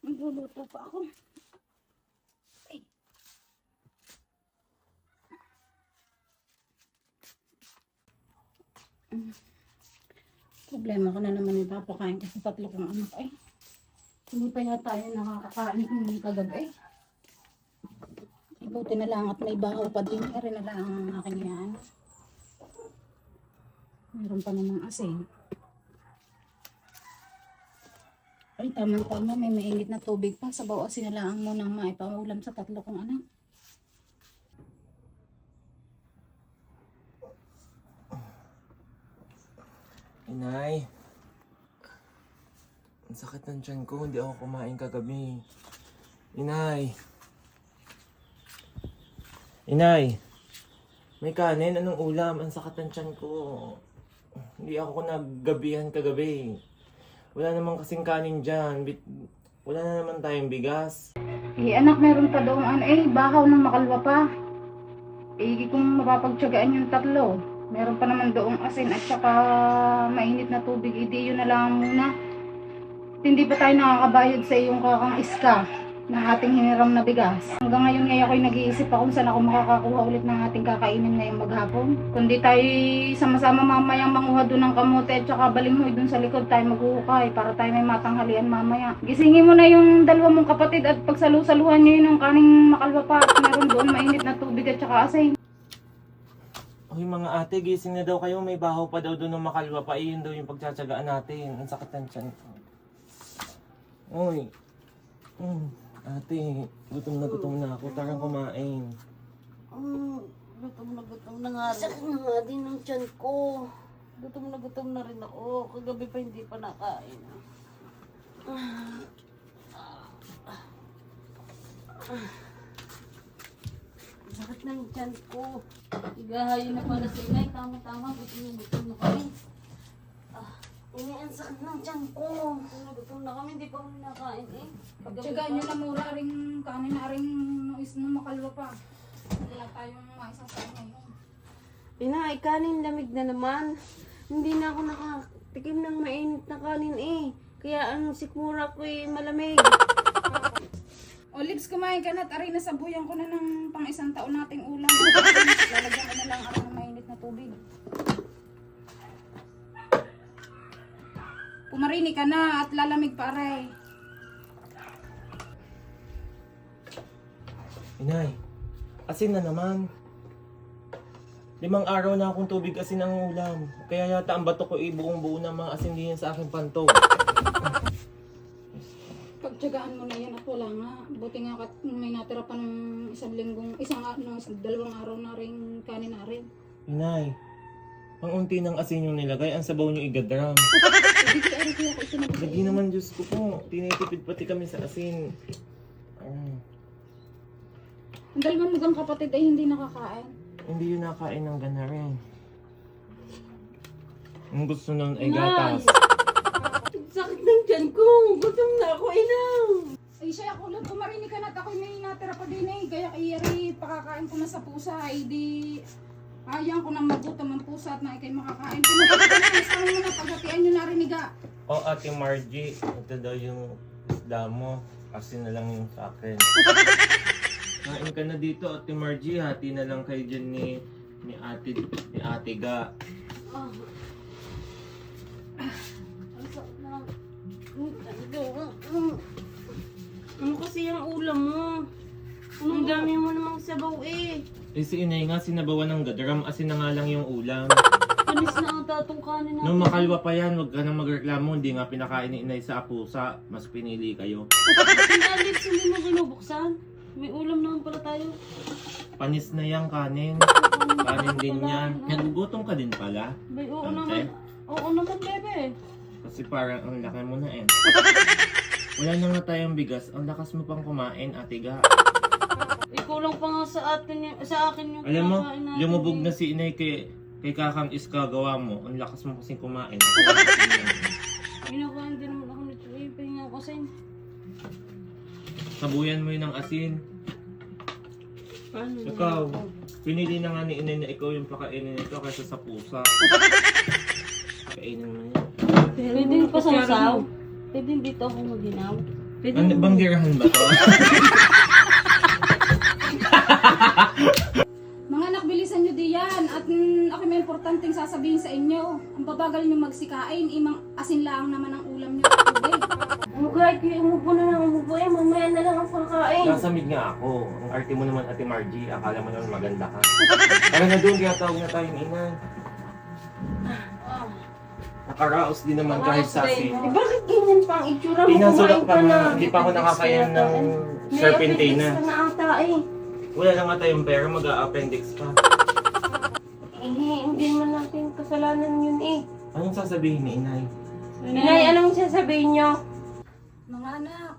Nagluluto pa ako. Ay. Mm. Problema ko na naman yung papakain kasi tatlo kong anak ay. Hindi pa yata yun nakakakain ng kagabi. Buti na lang at may bahaw pa din. Ere na lang ang aking yan. Meron pa namang asin. Ay, tamang-tama. May mainit na tubig pa. Sabaw asin na lang mo nang maipangulam sa tatlo kong anak. Inay. Ang sakit ng tiyan ko. Hindi ako kumain kagabi. Inay. Inay. May kanin. Anong ulam? Ang sakit ng tiyan ko. Hindi ako naggabihan kagabi. Wala namang kasing kanin dyan. Wala na naman tayong bigas. Eh, anak, meron pa doon, ano, eh, bahaw ng makalwa pa. Eh, kung mapapagtsagaan yung tatlo. Meron pa naman doong asin at saka mainit na tubig. Hindi yun na lang muna. Hindi pa tayo nakakabayad sa iyong kakang iska ng ating hiniram na bigas. Hanggang ngayon ngayon ako'y nag-iisip pa kung saan ako makakakuha ulit ng ating kakainin ngayong maghapon. Kundi tayo sama-sama mamayang manguha doon ng kamote at saka balinghoy doon sa likod tayo maghuhukay para tayo may matanghalian mamaya. Gisingin mo na yung dalawa mong kapatid at pagsalu-saluhan nyo yun ng kaning makalwa pa at meron doon mainit na tubig at saka asin. Uy mga ate, gising na daw kayo. May bahaw pa daw doon ng makalwa pa. Iyon daw yung pagtsatsagaan natin. Ang sakit ng tiyan. Uy. Mm, ate, gutom na gutom na ako. Tara kumain. Mm, gutom na gutom na nga rin. Sakit na nga din ng tiyan ko. Gutom na gutom na rin ako. Kagabi pa hindi pa nakain. Sakit ng tiyan ko. Igahayin na pala sa inay. Tama-tama. Gutom na gutom na kami. Ah, ini ang sakit ng tiyan ko. Gutom na kami. Hindi pa kami nakain eh. Kagabi Tsagaan nyo na mura ring kanin na ring is na makalwa pa. Wala tayong maisasain ngayon. Ina, kanin lamig na naman. Hindi na ako nakatikim ng mainit na kanin eh. Kaya ang sikmura ko eh malamig. O, Lips, kumain ka na at aray na sabuyan ko na ng pang isang taon nating ulam. Lalagyan ko na lang ako ng mainit na tubig. Pumarini ka na at lalamig pa aray. Inay, asin na naman. Limang araw na akong tubig asin ang ulam. Kaya yata ang bato ko eh, buong buo na mga asin din sa aking pantog. Pagtsagaan mo na yan at wala nga. Buti nga kat may natira pa ng isang linggong, isang, no, isang dalawang araw na rin kanin na rin. Inay, ang unti ng asin yung nilagay, ang sabaw nyo igadram. Lagi naman, Diyos ko po. Tinitipid pati kami sa asin. Ah, Ang dalawang mugang kapatid ay hindi nakakain. hindi yun nakain ng gana rin. Ang gusto nun ay gatas. Sakit ng tiyan ko. Gutom na ako, ina. Ay siya ako lang kumarini ka na at ako'y may natira pa din eh. Kaya iyari pakakain ko na sa pusa. Ay di ayaw ko na magutom ang pusa at na ikay makakain. Pinupunta ka na. Isama mo na paghatian nyo na riniga. O, Ate Margie, ito daw yung isda mo. Asin na lang yung sa akin. Kain ka na dito, Ate Margie. Hati na lang kayo dyan ni, ni Ate, ni Ate Ga. Ah. Ang sakit na lang. Mm, talaga. Mm. Ano kasi yung ulam mo? Ang dami mo namang sabaw eh. Eh si Inay nga, sinabawan ng gadram. Asin na nga lang yung ulam. Panis na ata itong kanin natin. Nung makalwa pa yan, huwag ka nang magreklamo. Hindi nga pinakain ni Inay sa apusa. Mas pinili kayo. Ang alips, hindi mo binubuksan. May ulam naman pala tayo. Panis na yung kanin. Kanin din yan. Nagugutom ka din pala. Bay, oo Ante? naman. Oo naman, bebe. Kasi parang ang laki mo na eh. Wala na nga tayong bigas. Ang lakas mo pang kumain, ate ga. Ikaw lang pa nga sa atin yung, sa akin yung Alam mo, kinakain natin lumubog eh. na si inay kay, kay kakang iska gawa mo. Ang lakas mo kasing kumain. Kinakain din naman ako nito eh. Pahinga ko kasi. Sabuyan mo yun ng asin. Ano na? Ikaw, pinili na nga ni inay na ikaw yung pakainin nito kaysa sa pusa. Kainin mo yan. Pwede pa sa Pwede dito ako maginaw. Pwede Ano, banggirahan ba to? sasabihin sa inyo. Ang babagal nyo magsikain, imang asin lang naman ang ulam nyo. Tubig. Umugay, kaya umupo na lang umupo eh. Mamaya na lang ang kakain. Nasamig nga ako. Ang arte mo naman, Ate Margie. Akala mo naman maganda ka. Tara na doon, kaya tawag na tayong inay. Nakaraos din naman kahit sasi. Eh, bakit ganyan pa ang itsura mo? Pinasulak Kumain pa ka nga. Hindi pa ako nakakain ng May serpentina. appendix ka na ata eh. Wala lang nga tayong pera, mag-a-appendix pa. Sasabihin ni inay? Inay, anong sasabihin nyo? Mga anak,